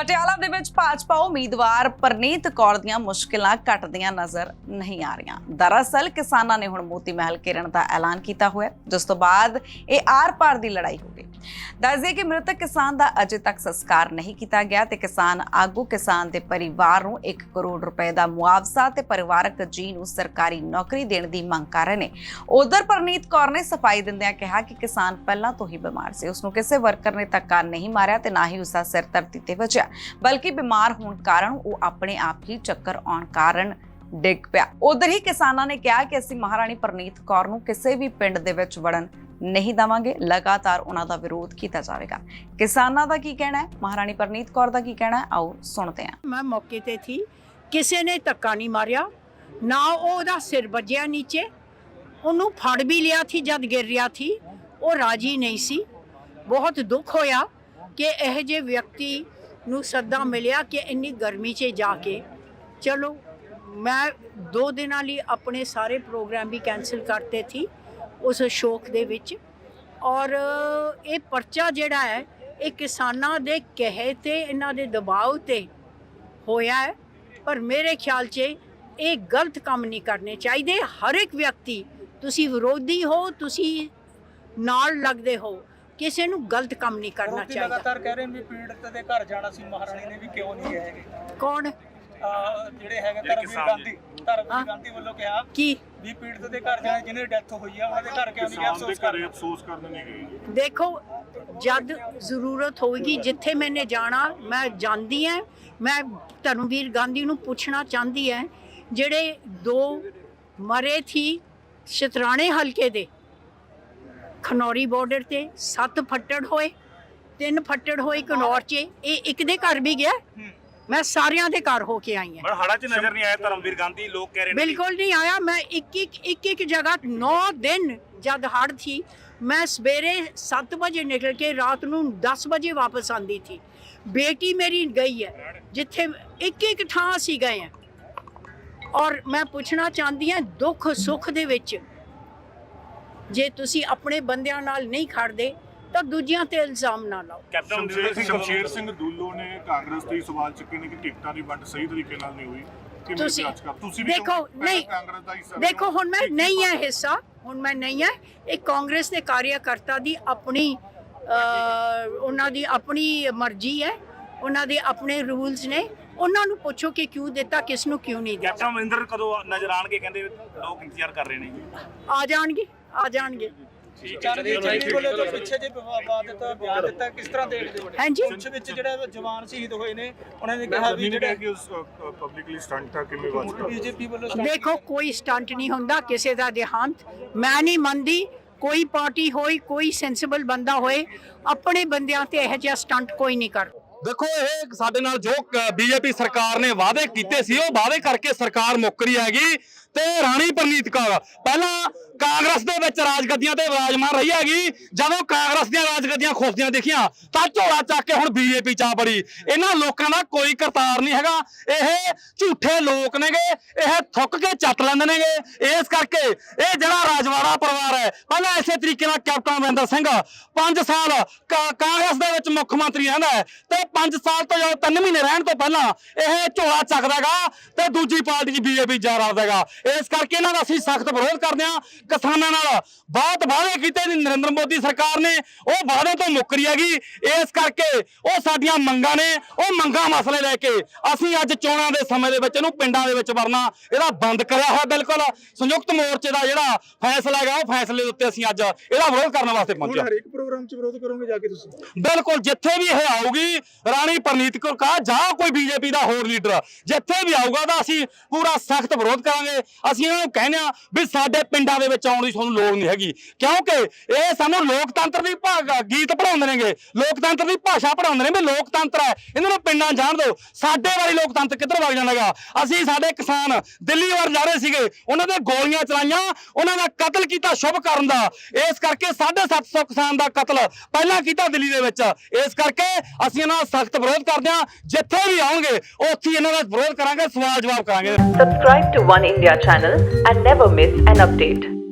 ਪਟਿਆਲਾ ਦੇ ਵਿੱਚ ਭਾਜਪਾ ਉਮੀਦਵਾਰ ਪਰਨੀਤ ਕੌਰ ਦੀਆਂ ਮੁਸ਼ਕਿਲਾਂ ਘਟਦੀਆਂ ਨਜ਼ਰ ਨਹੀਂ ਆ ਰਹੀਆਂ। ਦਰਅਸਲ ਕਿਸਾਨਾਂ ਨੇ ਹੁਣ ਮੋਤੀ ਮਹਿਲ ਕਿਰਨ ਦਾ ਐਲਾਨ ਕੀਤਾ ਹੋਇਆ। ਜਿਸ ਤੋਂ ਬਾਅਦ ਇਹ ਆਰ-ਪਾਰ ਦੀ ਲੜਾਈ ਹੋ ਗਈ। ਦੱਸਦੇ ਕਿ ਮ੍ਰਿਤਕ ਕਿਸਾਨ ਦਾ ਅਜੇ ਤੱਕ ਸੰਸਕਾਰ ਨਹੀਂ ਕੀਤਾ ਗਿਆ ਤੇ ਕਿਸਾਨ ਆਗੂ ਕਿਸਾਨ ਦੇ ਪਰਿਵਾਰ ਨੂੰ 1 ਕਰੋੜ ਰੁਪਏ ਦਾ ਮੁਆਵਜ਼ਾ ਤੇ ਪਰਿਵਾਰਕ ਜੀ ਨੂੰ ਸਰਕਾਰੀ ਨੌਕਰੀ ਦੇਣ ਦੀ ਮੰਗ ਕਰ ਰਹੇ ਨੇ। ਉਧਰ ਪਰਨੀਤ ਕੌਰ ਨੇ ਸਫ਼ਾਈ ਦਿੰਦਿਆਂ ਕਿਹਾ ਕਿ ਕਿਸਾਨ ਪਹਿਲਾਂ ਤੋਂ ਹੀ ਬਿਮਾਰ ਸੀ। ਉਸ ਨੂੰ ਕਿਸੇ ਵਰਕਰ ਨੇ ਧੱਕਾ ਨਹੀਂ ਮਾਰਿਆ ਤੇ ਨਾ ਹੀ ਉਸ ਦਾ ਸਿਰ ਧਰਤੀ ਤੇ ਵੱਜਿਆ, ਬਲਕਿ ਬਿਮਾਰ ਹੋਣ ਕਾਰਨ ਉਹ ਆਪਣੇ ਆਪ ਹੀ ਚੱਕਰ ਆਉਣ ਕਾਰਨ ਡਿੱਗ ਪਿਆ। ਉਧਰ ਹੀ ਕਿਸਾਨਾਂ ਨੇ ਕਿਹਾ ਕਿ ਅਸੀਂ ਮਹਾਰਾਣੀ ਪਰਨੀਤ ਕੌਰ ਨੂੰ ਕਿਸੇ ਵੀ ਪਿੰਡ ਦੇ ਵਿੱਚ ਵੜਨ ਨਹੀਂ ਦਵਾਂਗੇ। ਲਗਾਤਾਰ ਉਹਨਾਂ ਦਾ ਵਿਰੋਧ ਕੀਤਾ ਜਾਵੇਗਾ। ਕਿਸਾਨਾਂ ਦਾ ਕੀ ਕਹਿਣਾ ਹੈ? ਮਹਾਰਾਣੀ ਪਰਨੀਤ ਕੌਰ ਦਾ ਕੀ ਕਹਿਣਾ ਹੈ? ਆਓ ਸੁਣਦੇ ਹਾਂ। ਮੈਂ ਮੌਕੇ ਤੇ ਥੀ। ਕਿਸੇ ਨੇ ਧੱਕਾ ਨਹੀਂ ਮਾਰਿਆ। ਨਾ ਉਹ ਉਹਦਾ ਸਿਰ ਵੱਜਿਆ ਨੀਚੇ। ਉਹਨੂੰ ਫੜ ਵੀ ਲਿਆ ਥੀ, ਜਦ ਗਿਰ ਰਿਹਾ ਥੀ। ਉਹ ਰਾਜੀ ਨਹੀਂ ਸੀ। ਬਹੁਤ ਦੁੱਖ ਹੋਇਆ ਕਿ ਇਹ ਜੇ ਵਿਅਕਤੀ ਨੂੰ ਸੱਦਾ ਮਿਲਿਆ ਕਿ ਇੰਨੀ ਗਰਮੀ 'ਚ ਜਾ ਕੇ। ਚਲੋ, ਮੈਂ ਦੋ ਦਿਨਾਂ ਲਈ ਆਪਣੇ ਸਾਰੇ ਪ੍ਰੋਗਰਾਮ ਵੀ ਕੈਨਸਲ ਕਰਤੇ ਥੀ। ਉਸ ਸ਼ੋਕ ਦੇ ਵਿੱਚ। ਔਰ ਇਹ ਪਰਚਾ ਜਿਹੜਾ ਹੈ ਇਹ ਕਿਸਾਨਾਂ ਦੇ ਕਹੇ ਤੇ ਇਹਨਾਂ ਦੇ ਦਬਾਅ ਤੇ ਹੋਇਆ ਹੈ। ਪਰ ਮੇਰੇ ਖਿਆਲ 'ਚ ਇਹ ਗਲਤ ਕੰਮ ਨਹੀਂ ਕਰਨੇ ਚਾਹੀਦੇ। ਹਰ ਇੱਕ ਵਿਅਕਤੀ ਤੁਸੀਂ ਵਿਰੋਧੀ ਹੋ ਤੁਸੀਂ ਨਾਲ ਲੱਗਦੇ ਹੋ ਕਿਸੇ ਨੂੰ ਗਲਤ ਕੰਮ ਨਹੀਂ ਕਰਨਾ ਚਾਹੀਦਾ। ਲਗਾਤਾਰ ਕਹਿ ਰਹੇ ਨੇ ਵੀ ਪੀੜਤ ਦੇ ਘਰ ਜਾਣਾ ਸੀ ਮਹਾਰਾਣੀ ਨੇ ਵੀ ਕਿਉਂ ਨਹੀਂ ਗਏ ਹੈਗੇ? ਕੌਣ? ਜਿਹੜੇ ਹੈਗੇ ਧਰਮਵੀਰ ਗਾਂਧੀ। ਧਰਮਵੀਰ ਗਾਂਧੀ ਵੱਲੋਂ ਕਿਹਾ ਕੀ? ਵੀ ਪੀੜਤ ਦੇ ਘਰ ਜਾਣਾ ਜਿਹਨੇ ਡੈਥ ਹੋਈ ਆ ਉਹਨਾਂ ਦੇ ਘਰ ਕਿਉਂ ਨਹੀਂ ਗਿਆ? ਕਿਸਾਨ ਦੇ ਅਫਸੋਸ ਕਰ ਘਰੇ ਰਹੇ ਅਫਸੋਸ ਕਰਨ ਨਹੀਂ ਗਏ ਦੇਖੋ ਜਦ ਜ਼ਰੂਰਤ ਹੋਏਗੀ ਜਿੱਥੇ ਮੈਨੇ ਜਾਣਾ ਮੈਂ ਜਾਂਦੀ ਹਾਂ ਮੈਂ ਧਰਮਵੀਰ ਗਾਂਧੀ ਨੂੰ ਪੁੱਛਣਾ ਚਾਹੁੰਦੀ ਹਾਂ ਜਿਹੜੇ ਦੋ ਮਰੇ ਥੀ ਸ਼ਤਰਾਣੇ ਹਲਕੇ ਦੇ। ਖਨੌਰੀ ਬਾਰਡਰ ਤੇ ਸੱਤ ਫੱਟੜ ਹੋਏ ਤਿੰਨ ਫੱਟੜ ਹੋਏ ਕਨੌਰ 'ਚ। ਇਹ ਇੱਕ ਦੇ ਘਰ ਵੀ ਗਿਆ। ਮੈਂ ਸਾਰਿਆਂ ਦੇ ਘਰ ਹੋ ਕੇ ਆਈ ਹਾਂ। ਪਰ ਹੜਾ 'ਚ ਨਜ਼ਰ ਨਹੀਂ ਆਇਆ ਧਰਮਵੀਰ ਗਾਂਧੀ ਲੋਕ ਕਹਿ ਰਹੇ ਨੇ ਬਿਲਕੁਲ ਨਹੀਂ ਆਇਆ। ਮੈਂ ਇੱਕ ਇੱਕ ਇੱਕ ਇੱਕ ਜਗ੍ਹਾ 9 ਦਿਨ ਜਦ ਹੜ ਥੀ ਮੈਂ ਸਵੇਰੇ 7 ਵਜੇ ਨਿਕਲ ਕੇ ਰਾਤ ਨੂੰ 10 ਵਜੇ ਵਾਪਸ ਆਂਦੀ ਥੀ। ਬੇਟੀ ਮੇਰੀ ਗਈ ਹੈ ਜਿੱਥੇ ਇੱਕ ਇੱਕ ਥਾਂ ਅਸੀਂ ਗਏ ਹਾਂ। ਔਰ ਮੈਂ ਪੁੱਛਣਾ ਚਾਹੁੰਦੀ ਹਾਂ ਦੁੱਖ ਸੁੱਖ ਦੇ ਵਿੱਚ ਜੇ ਤੁਸੀਂ ਆਪਣੇ ਬੰਦਿਆਂ ਨਾਲ ਨਹੀਂ ਖੜਦੇ ਤਾਂ ਦੂਜਿਆਂ ਤੇ ਇਲਜ਼ਾਮ ਨਾ ਲਾਓ। ਕੈਪਟਨ ਸ਼ਮਸ਼ੇਰ ਸਿੰਘ ਦੂਲੋ ਨੇ ਕਾਂਗਰਸ ਤੇ ਹੀ ਸਵਾਲ ਚੁੱਕੇ ਨੇ ਕਿ ਟਿਕਟਾਂ ਦੀ ਵੰਡ ਸਹੀ ਤਰੀਕੇ ਨਾਲ ਨਹੀਂ ਹੋਈ। ਤੁਸੀਂ- ਤੁਸੀਂ ਵੀ ਦੇਖੋ, ਨਹੀਂ, ਕਾਂਗਰਸ ਦਾ ਹਿੱਸਾ ਦੇਖੋ ਹੁਣ ਮੈਂ। ਨਹੀਂ ਹੈ ਹਿੱਸਾ ਹੁਣ ਮੈਂ ਨਹੀਂ ਹੈ। ਇਹ ਕਾਂਗਰਸ ਦੇ ਕਾਰਿਆਕਰਤਾ ਦੀ ਆਪਣੀ ਉਹਨਾਂ ਦੀ ਆਪਣੀ ਮਰਜ਼ੀ ਹੈ। ਉਹਨਾਂ ਦੇ ਆਪਣੇ ਰੂਲਸ ਨੇ। ਉਹਨਾਂ ਨੂੰ ਪੁੱਛੋ ਕਿ ਕਿਉਂ ਦਿੱਤਾ ਕਿਸ ਨੂੰ ਕਿਉਂ ਨਹੀਂ ਕੈਪਟਨ ਦਿੱਤਾ ਅਮਰਿੰਦਰ ਕਦੋਂ ਨਜ਼ਰ ਆਣਗੇ? ਕਹਿੰਦੇ ਲੋਕ ਇੰਤਜ਼ਾਰ ਕਰ ਰਹੇ ਨੇ ਆ ਜਾਣਗੇ ਆ ਜਾਣਗੇ। ਚਰਨਜੀਤ ਸਿੰਘ ਵੱਲੋਂ ਜੋ ਪਿੱਛੇ ਜੇ ਵਿਵਾਦ ਦਿੱਤਾ ਬਿਆਨ ਦਿੱਤਾ ਕਿਸ ਤਰ੍ਹਾਂ ਦੇਖਦੇ ਹੋ ਹਾਂਜੀ। ਕੁਛ ਵਿੱਚ ਜਿਹੜੇ ਜਵਾਨ ਸ਼ਹੀਦ ਹੋਏ ਨੇ ਉਹਨਾਂ ਨੇ ਮੈਂ ਕਿਹਾ ਵੀ ਵੀ ਜਿਹੜਾ ਜਿਹੜੇ ਕਿ ਉਸ ਪਬਲਿਕਲੀ ਸਟੰਟ ਆ ਕਿਵੇਂ ਵਾਚ ਕਰ ਬੀਜੇਪੀ ਵੱਲੋਂ ਸਟਾਰਟ ਦੇਖੋ ਕੋਈ ਸਟੰਟ ਨਹੀਂ ਹੁੰਦਾ ਕਿਸੇ ਦਾ ਦੇਹਾਂਤ। ਮੈਂ ਨਹੀਂ ਮੰਨਦੀ ਕੋਈ ਪਾਰਟੀ ਹੋਈ ਕੋਈ ਸੈਂਸਿਬਲ ਬੰਦਾ ਹੋਏ ਆਪਣੇ ਬੰਦਿਆਂ ਤੇ ਇਹੋ ਜਿਹਾ ਸਟੰਟ ਕੋਈ ਨਹੀਂ ਕਰ ਦੇਖੋ ਇਹ ਸਾਡੇ ਨਾਲ ਜੋ ਬੀਜੇਪੀ ਸਰਕਾਰ ਨੇ ਵਾਅਦੇ ਕੀਤੇ ਸੀ ਉਹ ਵਾਅਦੇ ਕਰਕੇ ਸਰਕਾਰ ਮੁੱਕ ਰਹੀ ਹੈਗੀ। ਤੇ ਰਾਣੀ ਪ੍ਰਨੀਤ ਕੌਰ ਪਹਿਲਾਂ ਕਾਂਗਰਸ ਦੇ ਵਿੱਚ ਰਾਜਗੱਦੀਆਂ ਤੇ ਵਿਰਾਜਮਾਨ ਰਹੀ ਹੈਗੀ। ਜਦੋਂ ਕਾਂਗਰਸ ਦੀਆਂ ਰਾਜਗੱਦੀਆਂ ਖੋਸਦੀਆਂ ਦੇਖੀਆਂ, ਤਾਂ ਝੋਲਾ ਚੱਕ ਕੇ ਹੁਣ ਬੀਜੇਪੀ ਚਾ ਬੜੀ। ਇਹਨਾਂ ਲੋਕਾਂ ਦਾ ਕੋਈ ਕਰਤਾਰ ਨਹੀਂ ਹੈਗਾ। ਇਹ ਝੂਠੇ ਲੋਕ ਨੇਗੇ। ਇਹ ਥੁੱਕ ਕੇ ਚੱਟ ਲੈਂਦੇ ਨੇਗੇ। ਇਸ ਕਰਕੇ ਇਹ ਜਿਹੜਾ ਰਾਜਵਾੜਾ ਪਰਿਵਾਰ ਹੈ, ਪਹਿਲਾਂ ਇਸੇ ਤਰੀਕੇ ਨਾਲ ਕੈਪਟਨ ਅਮਰਿੰਦਰ ਸਿੰਘ 5 ਸਾਲ ਕਾ- ਕਾਂਗਰਸ ਦੇ ਵਿੱਚ ਮੁੱਖ ਮੰਤਰੀ ਰਹਿੰਦਾ ਹੈ ਤੇ 5 ਸਾਲ ਤੋਂ ਜਦੋਂ 3 ਮਹੀਨੇ ਰਹਿਣ ਤੋਂ ਪਹਿਲਾਂ ਇਹ ਝੋਲਾ ਚੱਕਦਾਗਾ ਤੇ ਦੂਜੀ ਪਾਰਟੀ ਦੀ ਬੀਜੇਪੀ ਜਾ ਰਲਦਾਗਾ ਇਸ ਕਰਕੇ ਇਹਨਾਂ ਦਾ ਅਸੀਂ ਸਖਤ ਵਿਰੋਧ ਕਰਦੇ ਹਾਂ। ਕਿਸਾਨਾਂ ਨਾਲ। ਬਹੁਤ ਵਾਅਦੇ ਕੀਤੇ ਨੇ ਨਰਿੰਦਰ ਮੋਦੀ ਸਰਕਾਰ ਨੇ। ਉਹ ਵਾਅਦੇ ਤੋਂ ਮੁੱਕ ਰਹੀ ਹੈਗੀ। ਇਸ ਕਰਕੇ ਉਹ ਸਾਡੀਆਂ ਮੰਗਾਂ ਨੇ। ਉਹ ਮੰਗਾਂ ਮਸਲੇ ਲੈ ਕੇ ਅਸੀਂ ਅੱਜ ਚੋਣਾਂ ਦੇ ਸਮੇਂ ਦੇ ਵਿੱਚ ਇਹਨੂੰ ਪਿੰਡਾਂ ਦੇ ਵਿੱਚ ਵਰਨਾ। ਇਹਦਾ ਬੰਦ ਕਰਿਆ ਹੋਇਆ ਬਿਲਕੁਲ। ਸੰਯੁਕਤ ਮੋਰਚੇ ਦਾ ਜਿਹੜਾ ਫੈਸਲਾ ਹੈਗਾ ਉਹ ਫੈਸਲੇ ਦੇ ਉੱਤੇ ਅਸੀਂ ਅੱਜ ਇਹਦਾ ਵਿਰੋਧ ਕਰਨ ਵਾਸਤੇ ਪਹੁੰਚੇ ਹਾਂ। ਹਰੇਕ ਪ੍ਰੋਗਰਾਮ 'ਚ ਵਿਰੋਧ ਕਰੋਗੇ ਜਾ ਕੇ ਤੁਸੀਂ? ਬਿਲਕੁਲ ਜਿੱਥੇ ਵੀ ਇਹ ਆਊਗੀ ਰਾਣੀ ਪ੍ਰਨੀਤ ਕੌਰ ਕਾ ਜਾਂ ਕੋਈ ਬੀਜੇਪੀ ਦਾ ਹੋਰ ਲੀਡਰ ਜਿੱਥੇ ਵੀ ਆਊਗਾ ਤਾਂ ਅਸੀਂ ਪੂਰਾ ਸਖਤ ਵਿਰੋਧ ਕਰਾਂਗੇ। ਅਸੀਂ ਇਹਨਾਂ ਨੂੰ ਕਹਿੰਦੇ ਆ ਵੀ ਸਾਡੇ ਪਿੰਡਾਂ ਦੇ ਵਿੱਚ ਆਉਣ ਦੀ ਤੁਹਾਨੂੰ ਲੋੜ ਨਹੀਂ ਹੈਗੀ। ਕਿਉਂਕਿ ਇਹ ਸਾਨੂੰ ਲੋਕਤੰਤਰ ਦੀ ਭਾ- ਗੀਤ ਪੜਾਉਂਦੇ ਨੇਗੇ। ਲੋਕਤੰਤਰ ਦੀ ਭਾਸ਼ਾ ਪੜਾਉਂਦੇ ਨੇ ਵੀ ਲੋਕਤੰਤਰ ਹੈ। ਇਹਨਾਂ ਨੂੰ ਪਿੰਡਾਂ ਜਾਣ ਦਿਓ। ਸਾਡੇ ਵਾਲੀ ਲੋਕਤੰਤਰ ਕਿੱਧਰ ਵਗ ਜਾਣਾਗਾ? ਅਸੀਂ ਸਾਡੇ ਕਿਸਾਨ ਦਿੱਲੀ ਵੱਲ ਜਾ ਰਹੇ ਸੀਗੇ। ਉਹਨਾਂ ਦੇ ਗੋਲੀਆਂ ਚਲਾਈਆਂ। ਉਹਨਾਂ ਦਾ ਕਤਲ ਕੀਤਾ ਸ਼ੁਭ ਕਰਨ ਦਾ। ਇਸ ਕਰਕੇ 750 ਕਿਸਾਨ ਦਾ ਕਤਲ ਪਹਿਲਾਂ ਕੀਤਾ ਦਿੱਲੀ ਦੇ ਵਿੱਚ। ਇਸ ਕਰਕੇ ਅਸੀਂ ਇਹਨਾਂ ਦਾ ਸਖਤ ਵਿਰੋਧ ਕਰਦੇ ਹਾਂ। ਜਿੱਥੇ ਵੀ ਆਉਣਗੇ, ਉੱਥੇ ਇਹਨਾਂ ਦਾ ਵਿਰੋਧ ਕਰਾਂਗੇ, ਸਵਾਲ ਜਵਾਬ ਕਰਾਂਗੇ। Subscribe to One India channel and never miss an update.